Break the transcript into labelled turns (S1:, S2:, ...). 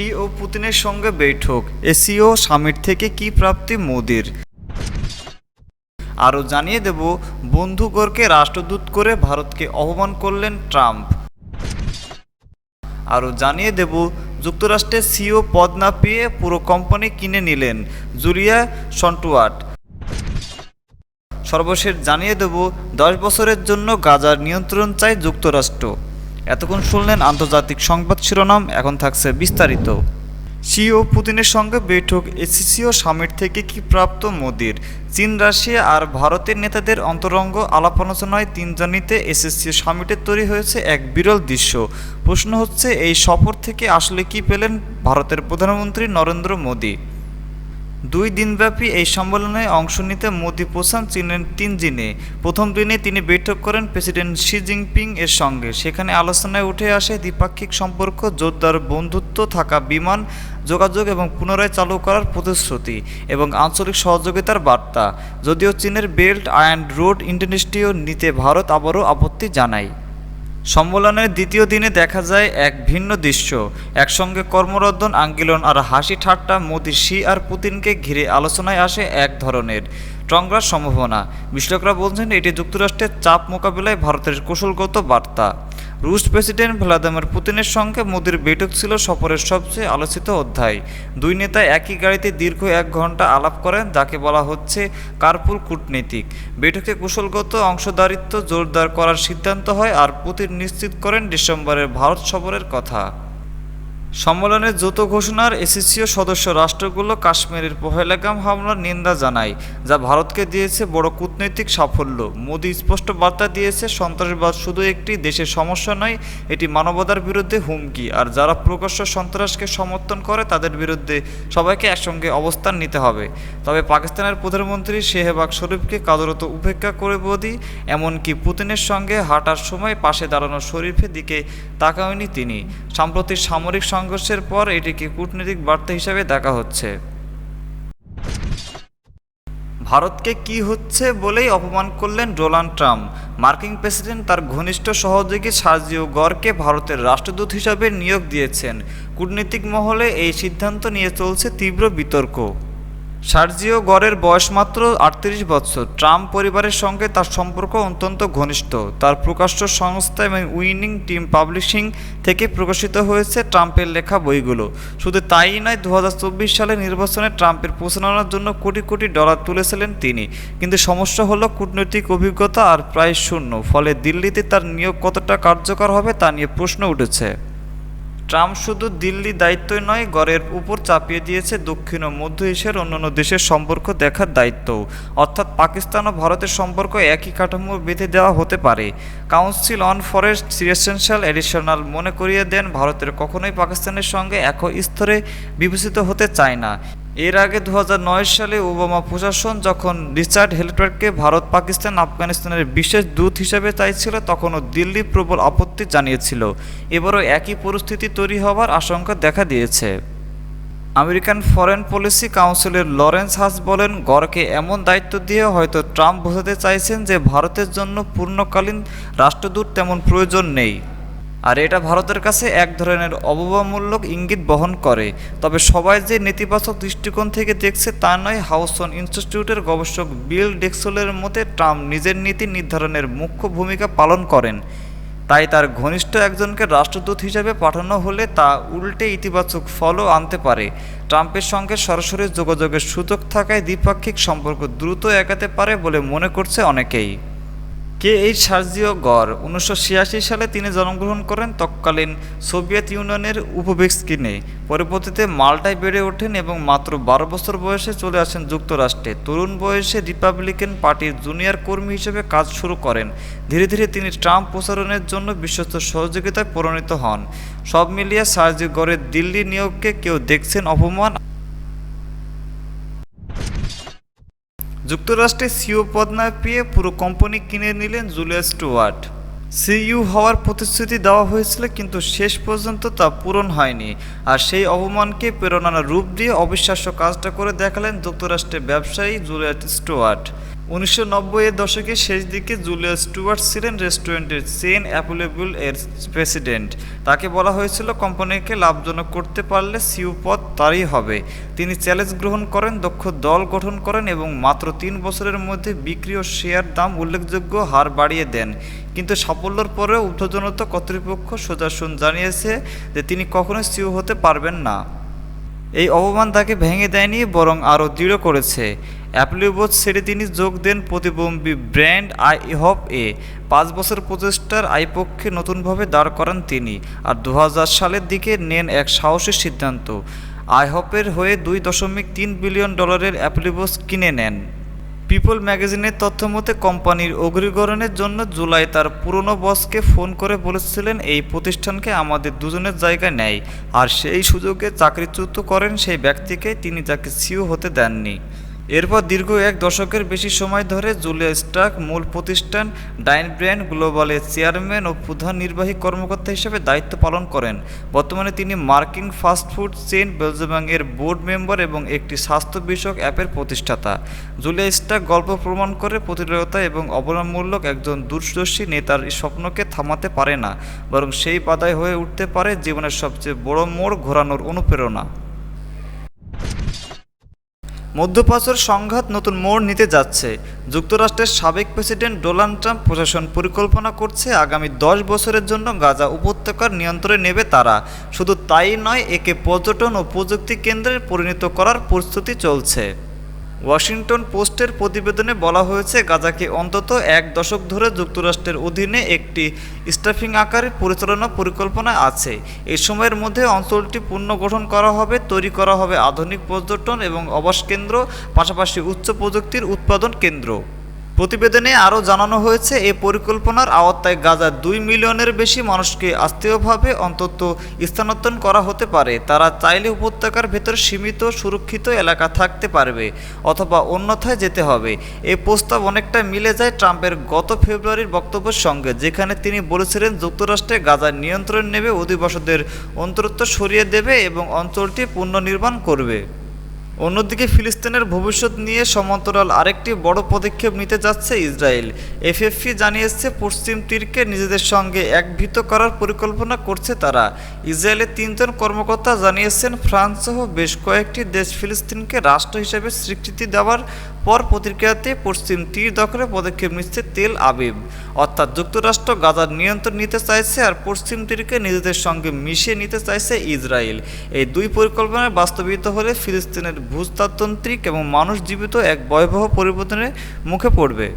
S1: She ও পুতিনের সঙ্গে বৈঠক। এসিও সামিট থেকে কি প্রাপ্তি মোদির? আরও জানিয়ে দেব বন্ধুগড়কে রাষ্ট্রদূত করে ভারতকে অপমান করলেন ট্রাম্প। আরও জানিয়ে দেব যুক্তরাষ্ট্রের সিও পদ না পেয়ে পুরো কোম্পানি কিনে নিলেন জুলিয়া সন্টুয়াট। সর্বশেষ জানিয়ে দেব, দশ বছরের জন্য গাজার নিয়ন্ত্রণ চায় যুক্তরাষ্ট্র। এতক্ষণ শুনলেন আন্তর্জাতিক সংবাদ শিরোনাম, এখন থাকছে বিস্তারিত। শি ও পুতিনের সঙ্গে বৈঠক, এসিসিও সামিট থেকে কি প্রাপ্ত মোদির? চীন, রাশিয়া আর ভারতের নেতাদের অন্তরঙ্গ আলাপ আলোচনায় তিনজনিতে এসএসসিও সামিটে তৈরি হয়েছে এক বিরল দৃশ্য। প্রশ্ন হচ্ছে, এই সফর থেকে আসলে কি পেলেন ভারতের প্রধানমন্ত্রী নরেন্দ্র মোদী? দুই দিনব্যাপী এই সম্মেলনে অংশ নিতে মোদি পৌঁছান চীনের তিন দিনে প্রথম দিনে তিনি বৈঠক করেন প্রেসিডেন্ট শি জিনপিং এর সঙ্গে। সেখানে আলোচনায় উঠে আসে দ্বিপাক্ষিক সম্পর্ক, জোরদার বন্ধুত্ব, থাকা বিমান, যোগাযোগ এবং পুনরায় চালু করার প্রতিশ্রুতি এবং আঞ্চলিক সহযোগিতার বার্তা। যদিও চীনের বেল্ট অ্যান্ড রোড ইন্টারনেস্টিও নিতে ভারত আবারও আপত্তি জানায়। সম্মেলনের দ্বিতীয় দিনে দেখা যায় এক ভিন্ন দৃশ্য। একসঙ্গে কর্মরদন আঙ্গিলন আর হাসি ঠাট্টা মোদি শি আর পুতিনকে ঘিরে আলোচনায় আসে এক ধরনের টংগ্রার সম্ভাবনা। বিশ্লেষকরা বলছেন, এটি যুক্তরাষ্ট্রের চাপ মোকাবিলায় ভারতের কৌশলগত বার্তা। রুশ প্রেসিডেন্ট ভ্লাদিমির পুতিনের সঙ্গে মোদির বৈঠক ছিল সফরের সবচেয়ে আলোচিত অধ্যায়। দুই নেতা একই গাড়িতে দীর্ঘ এক ঘণ্টা আলাপ করেন, যাকে বলা হচ্ছে কার্পুল কূটনীতিক। বৈঠকে কুশলগত অংশদারিত্ব জোরদার করার সিদ্ধান্ত হয়, আর পুতিন নিশ্চিত করেন ডিসেম্বরের ভারত সফরের কথা। সম্মেলনের যৌথ ঘোষণার এসিসিও সদস্য রাষ্ট্রগুলো কাশ্মীরের পহেলাগাম হামলার নিন্দা জানায়, যা ভারতকে দিয়েছে বড় কূটনৈতিক সাফল্য। মোদি স্পষ্ট বার্তা দিয়েছে, সন্ত্রাসবাদ শুধু একটি দেশের সমস্যা নয়, এটি মানবতার বিরুদ্ধে হুমকি, আর যারা প্রকাশ্য সন্ত্রাসকে সমর্থন করে, তাদের বিরুদ্ধে সবাইকে একসঙ্গে অবস্থান নিতে হবে। তবে পাকিস্তানের প্রধানমন্ত্রী শেহবাগ শরীফকে কাদরত উপেক্ষা করে মোদি, এমনকি পুতিনের সঙ্গে হাঁটার সময় পাশে দাঁড়ানো শরীফের দিকে তাকায়নি তিনি। সাম্প্রতিক সামরিক সংঘর্ষের পর এটিকে কূটনৈতিক বার্তা হিসাবে দেখা হচ্ছে। ভারতকে কি হচ্ছে বলেই অপমান করলেন ডোনাল্ড ট্রাম্প। মার্কিন প্রেসিডেন্ট তার ঘনিষ্ঠ সহযোগী সার্জিও গড়কে ভারতের রাষ্ট্রদূত হিসাবে নিয়োগ দিয়েছেন। কূটনীতিক মহলে এই সিদ্ধান্ত নিয়ে চলছে তীব্র বিতর্ক। সার্জিও গড়ের বয়স মাত্র আটত্রিশ বছর। ট্রাম্প পরিবারের সঙ্গে তার সম্পর্ক অত্যন্ত ঘনিষ্ঠ। তার প্রকাশ্য সংস্থা এবং উইনিং টিম পাবলিশিং থেকে প্রকাশিত হয়েছে ট্রাম্পের লেখা বইগুলো। শুধু তাই নয় দু সালে নির্বাচনে ট্রাম্পের প্রচারণার জন্য কোটি কোটি ডলার তুলেছিলেন তিনি। কিন্তু সমস্যা হলো কূটনৈতিক অভিজ্ঞতা আর প্রায় শূন্য। ফলে দিল্লিতে তার নিয়োগ কতটা কার্যকর হবে তা নিয়ে প্রশ্ন উঠেছে। ট্রাম্প শুধু দিল্লি দায়িত্বই নয়, গড়ের উপর চাপিয়ে দিয়েছে দক্ষিণ ও মধ্য এশিয়ার অন্যান্য দেশের সম্পর্ক দেখার দায়িত্ব অর্থাৎ পাকিস্তান ও ভারতের সম্পর্ক একই কাঠামো বেঁধে দেওয়া হতে পারে। Council on forest essential additional মনে করিয়ে দেন, ভারতের কখনোই পাকিস্তানের সঙ্গে এক স্তরে বিবেচিত হতে চায় না। এর আগে দু হাজার নয় সালে ওবামা প্রশাসন যখন রিচার্ড হেলটওয়ার্ডকে ভারত, পাকিস্তান, আফগানিস্তানের বিশেষ দূত হিসেবে চাইছিল, তখনও দিল্লি প্রবল আপত্তি জানিয়েছিল। এবারও একই পরিস্থিতি তৈরি হওয়ার আশঙ্কা দেখা দিয়েছে। আমেরিকান ফরেন পলিসি কাউন্সিলের লরেন্স হাস বলেন, গড়কে এমন দায়িত্ব দিয়ে হয়তো ট্রাম্প বোঝাতে চাইছেন যে, ভারতের জন্য পূর্ণকালীন রাষ্ট্রদূত তেমন প্রয়োজন নেই। আর এটা ভারতের কাছে এক ধরনের অববামূলক ইঙ্গিত বহন করে। তবে সবাই যে নেতিবাচক দৃষ্টিকোণ থেকে দেখছে তা নয় হাউসন ইনস্টিটিউটের গবেষক বিল ডেক্সলের মতে ট্রাম্প নিজের নীতি নির্ধারণের মুখ্য ভূমিকা পালন করেন। তাই তার ঘনিষ্ঠ একজনকে রাষ্ট্রদূত হিসেবে পাঠানো হলে তা উল্টে ইতিবাচক ফলও আনতে পারে। ট্রাম্পের সঙ্গে সরাসরি যোগাযোগের সুযোগ থাকায় দ্বিপাক্ষিক সম্পর্ক দ্রুত এগাতে পারে বলে মনে করছে অনেকেই। কে এইচ সার্জিও গড়? উনিশশো ছিয়াশি সালে তিনি জন্মগ্রহণ করেন তৎকালীন সোভিয়েত ইউনিয়নের উপবেক্সকিনে পরবর্তীতে মাল্টায় বেড়ে ওঠেন এবং মাত্র বারো বছর বয়সে চলে আসেন যুক্তরাষ্ট্রে। তরুণ বয়সে রিপাবলিকান পার্টির জুনিয়র কর্মী হিসেবে কাজ শুরু করেন। ধীরে ধীরে তিনি ট্রাম্প প্রচারণের জন্য বিশ্বস্ত সহযোগিতায় পরিণত হন। সব মিলিয়ে সার্জিও গড়ের দিল্লি নিয়োগকে কেউ দেখছেন অপমান যুক্তরাষ্ট্রে সিও পদ না পেয়ে পুরো কোম্পানি কিনে নিলেন জুলিয়াস স্টুয়ার্ট। সিইউ হওয়ার প্রতিশ্রুতি দেওয়া হয়েছিল, কিন্তু শেষ পর্যন্ত তা পূরণ হয়নি। আর সেই অপমানকে প্রেরণার রূপ দিয়ে অবিশ্বাস্য কাজটা করে দেখালেন যুক্তরাষ্ট্রের ব্যবসায়ী জুলিয়াট স্টুয়ার্ট। উনিশশো এর দশকের শেষ দিকে জুলিয়া স্টুয়ার্ট ছিলেন রেস্টুরেন্টের চেন অ্যাপেলেবল এর প্রেসিডেন্ট। তাকে বলা হয়েছিল, কোম্পানিকে লাভজনক করতে পারলে সিউ পদ তারই হবে। তিনি চ্যালেঞ্জ গ্রহণ করেন, দক্ষ দল গঠন করেন এবং মাত্র তিন বছরের মধ্যে বিক্রি ও শেয়ার দাম উল্লেখযোগ্য হার বাড়িয়ে দেন। কিন্তু সাফল্যের পরেও ঊর্ধ্বজনত কর্তৃপক্ষ সোজাসুন জানিয়েছে যে তিনি কখনোই সিউ হতে পারবেন না। এই অপমান তাকে ভেঙে দেয়নি, বরং আরও দৃঢ় করেছে। অ্যাপলিবোধ ছেড়ে তিনি যোগ দেন প্রতিবম্বী ব্র্যান্ড আই হপ এ। পাঁচ বছর প্রচেষ্টার আইপক্ষে নতুনভাবে দাঁড় করান তিনি আর দু হাজার সালের দিকে নেন এক সাহসী সিদ্ধান্ত। আইহপের হয়ে দুই দশমিক তিন বিলিয়ন ডলারের অ্যাপলিবোস কিনে নেন। পিপল ম্যাগাজিনের তথ্য মতে, কোম্পানির অগ্রিকরণের জন্য জুলাই তার পুরনো বসকে ফোন করে বলেছিলেন, এই প্রতিষ্ঠানকে আমাদের দুজনের জায়গায় নেয় আর সেই সুযোগে চাকরিচ্যুত করেন সেই ব্যক্তিকে, তিনি তাকে সিও হতে দেননি। এরপর দীর্ঘ এক দশকের বেশি সময় ধরে জুলিয়া স্টাক মূল প্রতিষ্ঠান ডাইন ব্র্যান্ড গ্লোবালের চেয়ারম্যান ও প্রধান নির্বাহী কর্মকর্তা হিসেবে দায়িত্ব পালন করেন। বর্তমানে তিনি মার্কিন ফাস্টফুড চেইন বেলজেবাংয়ের বোর্ড মেম্বার এবং একটি স্বাস্থ্য বিষয়ক অ্যাপের প্রতিষ্ঠাতা। জুলিয়া স্টাক গল্প প্রমাণ করে প্রতিরোধতা এবং অবলম্বনমূলক একজন দূরদর্শী নেতার স্বপ্নকে থামাতে পারে না, বরং সেই বাধায় হয়ে উঠতে পারে জীবনের সবচেয়ে বড় মোড় ঘোরানোর অনুপ্রেরণা। মধ্যপ্রাচ্যের সংঘাত নতুন মোড় নিতে যাচ্ছে। যুক্তরাষ্ট্রের সাবেক প্রেসিডেন্ট ডোনাল্ড ট্রাম্প প্রশাসন পরিকল্পনা করছে আগামী দশ বছরের জন্য গাজা উপত্যকার নিয়ন্ত্রণে নেবে তারা। শুধু তাই নয়, একে পর্যটন ও প্রযুক্তি কেন্দ্রে পরিণত করার প্রস্তুতি চলছে। ওয়াশিংটন পোস্টের প্রতিবেদনে বলা হয়েছে, গাজাকে অন্তত এক দশক ধরে যুক্তরাষ্ট্রের অধীনে একটি স্টাফিং আকারে পরিচালনা পরিকল্পনা আছে। এই সময়ের মধ্যে অঞ্চলটি পুনর্গঠন করা হবে, তৈরি করা হবে আধুনিক পর্যটন এবং আবাস কেন্দ্র, পাশাপাশি উচ্চ প্রযুক্তির উৎপাদন কেন্দ্র। প্রতিবেদনে আরও জানানো হয়েছে, এ পরিকল্পনার আওতায় গাজার দুই মিলিয়নের বেশি মানুষকে আস্তেয়ভাবে অন্তত স্থানান্তর করা হতে পারে। তারা চাইলে উপত্যকার ভেতর সীমিত, সুরক্ষিত এলাকা থাকতে পারবে অথবা অন্যথায় যেতে হবে। এ প্রস্তাব অনেকটা মিলে যায় ট্রাম্পের গত ফেব্রুয়ারির বক্তব্যের সঙ্গে, যেখানে তিনি বলেছিলেন, যুক্তরাষ্ট্রে গাজার নিয়ন্ত্রণ নেবে, অধিবাসীদের অন্তরত্ব সরিয়ে দেবে এবং অঞ্চলটি পুনর্নির্মাণ করবে। অন্যদিকে ফিলিস্তিনের ভবিষ্যৎ নিয়ে সমান্তরাল আরেকটি বড় পদক্ষেপ নিতে যাচ্ছে ইসরায়েল। এফএফপি জানিয়েছে, পশ্চিম তীরকে নিজেদের সঙ্গে একভীত করার পরিকল্পনা করছে তারা। ইসরায়েলের তিনজন কর্মকর্তা জানিয়েছেন ফ্রান্স সহ বেশ কয়েকটি দেশ ফিলিস্তিনকে রাষ্ট্র হিসেবে স্বীকৃতি দেওয়ার পর প্রতিক্রিয়াতে পশ্চিম তীর দখলে পদক্ষেপ নিচ্ছে তেল আবিব। অর্থাৎ যুক্তরাষ্ট্র গাজার নিয়ন্ত্রণ নিতে চাইছে আর পশ্চিম তীরকে নিজেদের সঙ্গে মিশিয়ে নিতে চাইছে ইসরায়েল। এই দুই পরিকল্পনা বাস্তবিত হলে ফিলিস্তিনের ভূস্তাত্ত্বিক এবং মানুষ জীবিত এক ভয়াবহ পরিবর্তনের মুখে পড়বে।